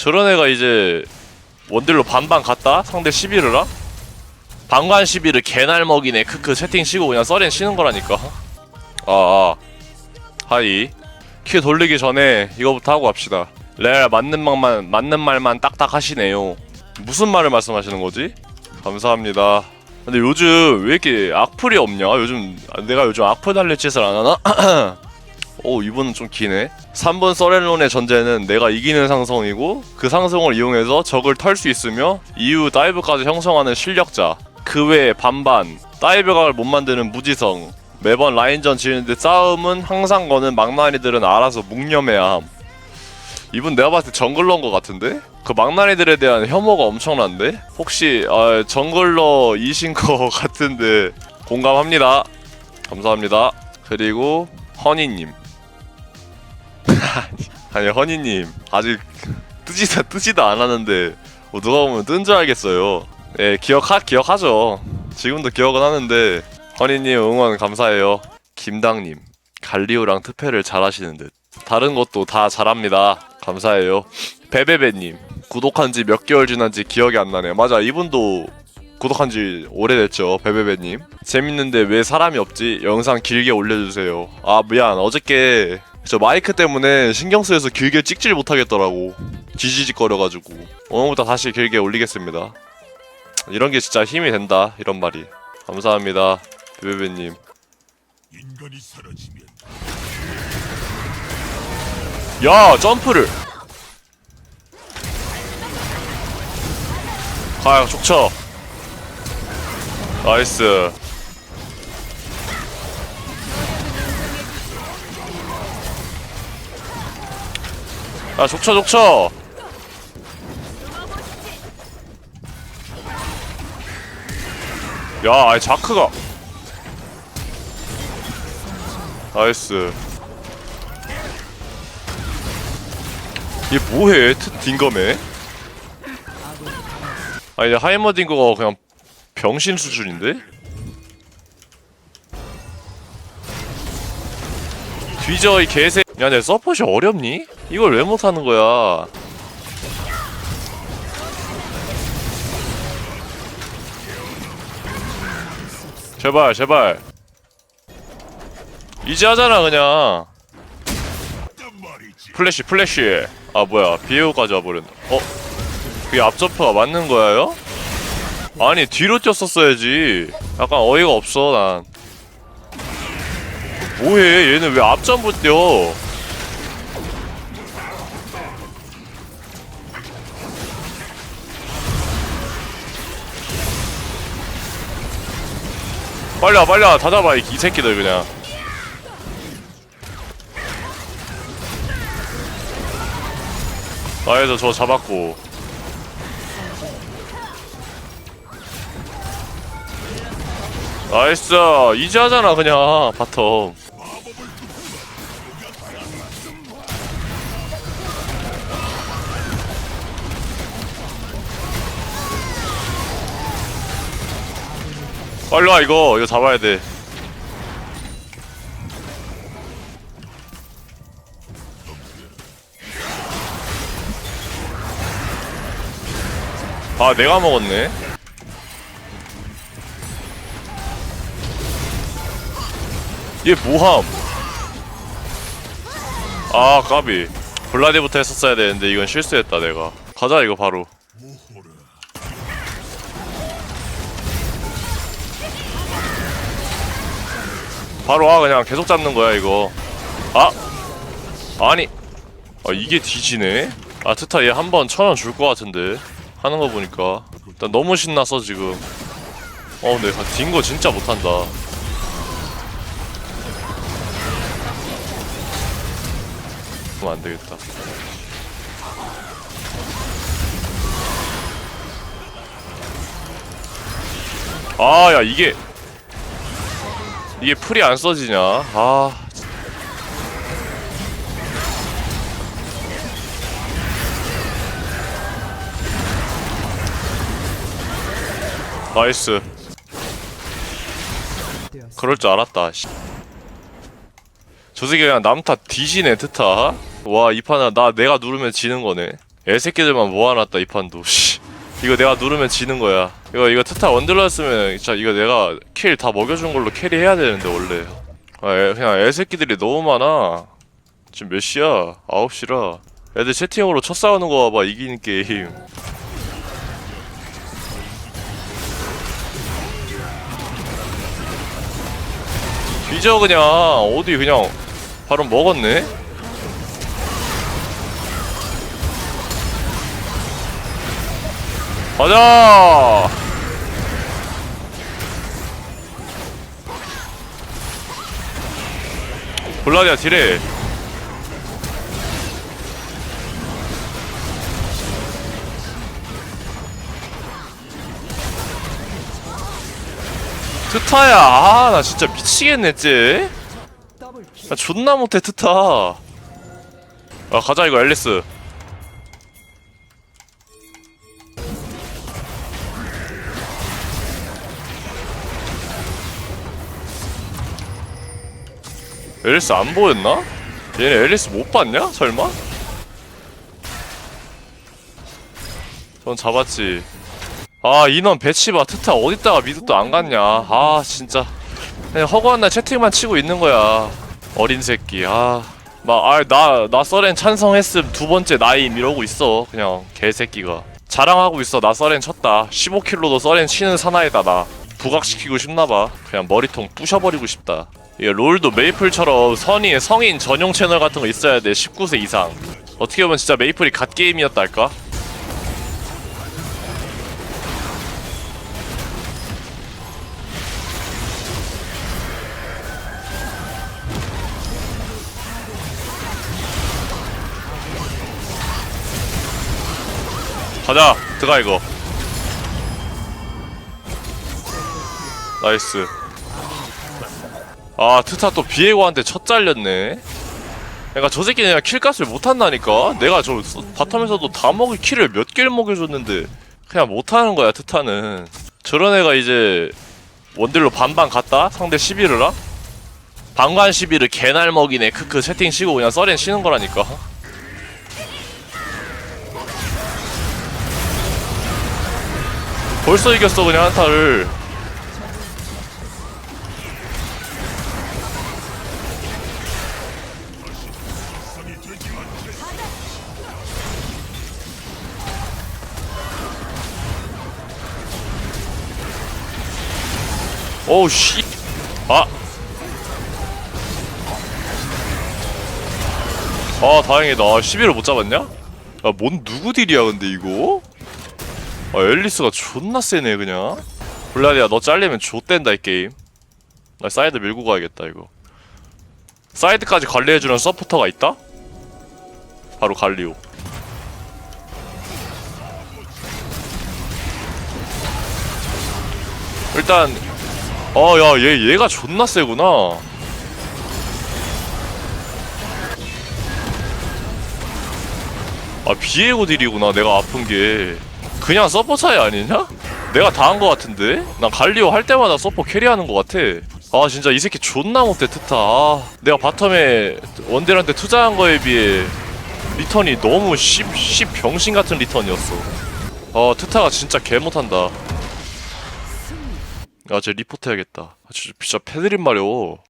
저런 애가 이제 원딜로 반반 갔다? 상대 11이라? 방관 11을 개날 먹이네 크크 채팅 치고 그냥 썰엔 쉬는 거라니까 아, 아. 하이 큐 돌리기 전에 이거부터 하고 갑시다 레알 맞는 말만 맞는 말만 딱딱 하시네요 무슨 말을 말씀하시는 거지? 감사합니다 근데 요즘 왜 이렇게 악플이 없냐? 요즘 내가 요즘 악플 달릴 짓을 안 하나? 오 이분은 좀 기네. 3번 서렐론의 전제는 내가 이기는 상성이고 그 상성을 이용해서 적을 털 수 있으며 이후 다이브까지 형성하는 실력자 그 외에 반반 다이브각을 못 만드는 무지성. 매번 라인전 지는데 싸움은 항상 거는 막나니들은 알아서 묵념해야 함. 이분 내가 봤을 때 정글러인 것 같은데? 그 막나니들에 대한 혐오가 엄청난데? 혹시 아, 정글러이신 것 같은데 공감합니다. 감사합니다. 그리고 허니님 아니 허니님 아직 뜨지도 뜨지도 않았는데 뭐 누가 보면 뜬 줄 알겠어요. 예 기억하 기억하죠. 지금도 기억은 하는데 허니님 응원 감사해요. 김당님 갈리오랑 특패를 잘하시는 듯. 다른 것도 다 잘합니다. 감사해요. 베베베님 구독한 지 몇 개월 지난 지 기억이 안 나네요. 맞아 이분도 구독한 지 오래됐죠. 베베베님 재밌는데 왜 사람이 없지? 영상 길게 올려주세요. 아 미안 어저께 저 마이크 때문에 신경 쓰여서 길게 찍질 못하겠더라고. 지지직거려가지고. 오늘부터 다시 길게 올리겠습니다. 이런 게 진짜 힘이 된다. 이런 말이. 감사합니다. 베베베님. 인간이 사라지면 야 점프를. 가 족쳐. 나이스. 야 족쳐 족쳐. 야, 아이 자크가. 나이스. 얘 뭐해? 트 딩검에? 아니 하이머 딩거가 그냥 병신 수준인데? 뒤져 이 개새 야 내 서폿이 어렵니? 이걸 왜 못하는 거야? 제발 제발. 이제 하잖아 그냥. 플래시 플래시. 아 뭐야. 비에오까지 와버렸네. 어? 그게 앞점프가 맞는 거야요? 아니 뒤로 뛰었었어야지. 약간 어이가 없어 난. 뭐해? 얘는 왜 앞점프 뛰어 빨리 와 빨리 와다 잡아 이, 이 새끼들 그냥. 나에서 저 잡았고. 나이스. 이제 하잖아 그냥 바텀 빨리 와 이거. 이거 잡아야 돼. 아 내가 먹었네. 얘 뭐함. 아 까비. 블라디부터 했었어야 되는데 이건 실수했다 내가. 가자 이거 바로 바로 와 그냥 계속 잡는 거야 이거. 아! 아니. 아 이게 뒤지네? 아 트타 얘 한 번 천 원 줄 것 같은데. 하는 거 보니까. 일단 너무 신났어 지금. 어 근데 딩거 진짜 못한다. 그럼 안 되겠다. 아 야 이게 이게 풀이 안 써지냐? 아. 나이스. 그럴 줄 알았다. 씨. 저 새끼 그냥 남타 뒤지네 트타. 와 이 판은 나 내가 누르면 지는 거네. 애새끼들만 모아놨다 이 판도 씨 이거 내가 누르면 지는 거야 이거 이거 트타 원딜러였으면 진짜 이거 내가 킬 다 먹여준 걸로 캐리해야 되는데 원래. 아 애, 그냥 애새끼들이 너무 많아. 지금 몇 시야? 9시라. 애들 채팅으로 첫 싸우는 거 봐봐 이기는 게임. 뒤져 그냥. 어디 그냥 바로 먹었네? 가자 블라디아 딜해. 트타야 아 나 진짜 미치겠네 쟤. 나 존나 못해 트타. 아 가자 이거 앨리스 앨리스 안 보였나? 얘네 앨리스 못 봤냐? 설마? 전 잡았지. 아 인원 배치봐. 트타 어디다가 미드도 안 갔냐? 아 진짜. 그냥 허구한 날 채팅만 치고 있는 거야. 어린 새끼. 아막아나나 써렌 찬성했음 두 번째 나임 이러고 있어. 그냥 개새끼가. 자랑하고 있어. 나 써렌 쳤다. 15킬로도 써렌 치는 사나이다 나. 부각시키고 싶나봐. 그냥 머리통 부셔버리고 싶다 이게 롤도 메이플처럼 선의 성인 전용 채널 같은 거 있어야 돼 19세 이상. 어떻게 보면 진짜 메이플이 갓게임이었다 할까? 가자 들어가 이거. 나이스 아 트타 또 비에고한테 첫 잘렸네. 그러니까 저 새끼는 그냥 킬값을 못한다니까? 내가 저 서- 바텀에서도 다 먹을 킬을 몇 개를 먹여줬는데 그냥 못하는 거야 트타는. 저런 애가 이제 원딜로 반반 갔다? 상대 11이라 방관 11을 개날 먹이네. 크크 채팅 치고 그냥 써렌 치는 거라니까. 벌써 이겼어 그냥 한타를 오우 씨. 아. 아 다행이다. 11을 못 잡았냐? 아, 뭔 누구 딜이야 근데 이거? 아 앨리스가 존나 세네 그냥. 블라디야 너 잘리면 좆된다 이 게임. 나 사이드 밀고 가야겠다 이거. 사이드까지 관리해주는 서포터가 있다? 바로 갈리오. 일단 어, 야, 얘, 얘가 존나 세구나. 아, 비에고 딜이구나, 내가 아픈 게. 그냥 서퍼 차이 아니냐? 내가 다 한 거 같은데? 난 갈리오 할 때마다 서퍼 캐리하는 거 같아. 아, 진짜 이 새끼 존나 못해, 트타. 아, 내가 바텀에 원딜한테 투자한 거에 비해 리턴이 너무 씨, 씨 병신 같은 리턴이었어. 아, 트타가 진짜 개 못한다. 아, 쟤 리포트 해야겠다. 아, 진짜, 진짜 패드립 마려.